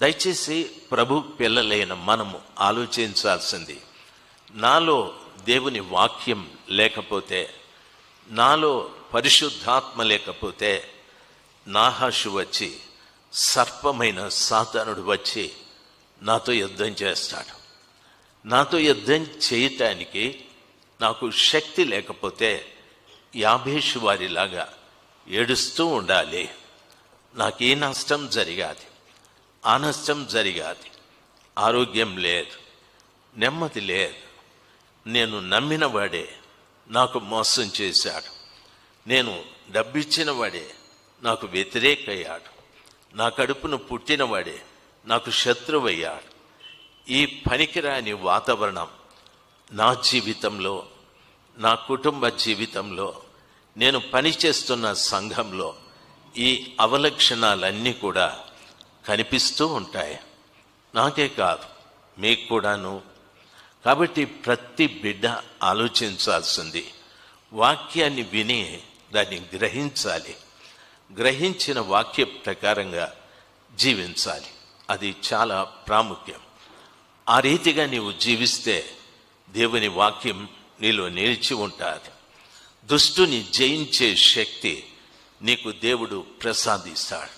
దయచేసి ప్రభు పిల్లలైన మనము ఆలోచించాల్సింది నాలో దేవుని వాక్యం లేకపోతే నాలో పరిశుద్ధాత్మ లేకపోతే నాహాషు వచ్చి సర్పమైన సాతానుడు వచ్చి నాతో యుద్ధం చేస్తాడు. నాతో యుద్ధం చేయటానికి నాకు శక్తి లేకపోతే యాభేషు వారిలాగా ఏడుస్తూ ఉండాలి. నాకు ఏ నష్టం జరిగాది. ఆ జరిగాది. ఆరోగ్యం లేదు. నెమ్మది లేదు. నేను నమ్మిన వాడే నాకు మోసం చేశాడు. నేను డబ్బిచ్చిన వాడే నాకు వ్యతిరేకయ్యాడు. నా కడుపును పుట్టినవాడే నాకు శత్రువయ్యాడు. ఈ పనికిరాని వాతావరణం నా జీవితంలో నా కుటుంబ జీవితంలో నేను పనిచేస్తున్న సంఘంలో ఈ అవలక్షణాలన్నీ కూడా కనిపిస్తూ ఉంటాయి. నాకే కాదు మీకు కూడాను. కాబట్టి ప్రతి బిడ్డ ఆలోచించాల్సింది వాక్యాన్ని విని దాన్ని గ్రహించాలి. గ్రహించిన వాక్య ప్రకారంగా జీవించాలి. అది చాలా ప్రాముఖ్యం. ఆ రీతిగా నీవు జీవిస్తే దేవుని వాక్యం నీలో నిలిచి ఉంటుంది. దుష్టుని జయించే శక్తి నీకు దేవుడు ప్రసాదిస్తాడు.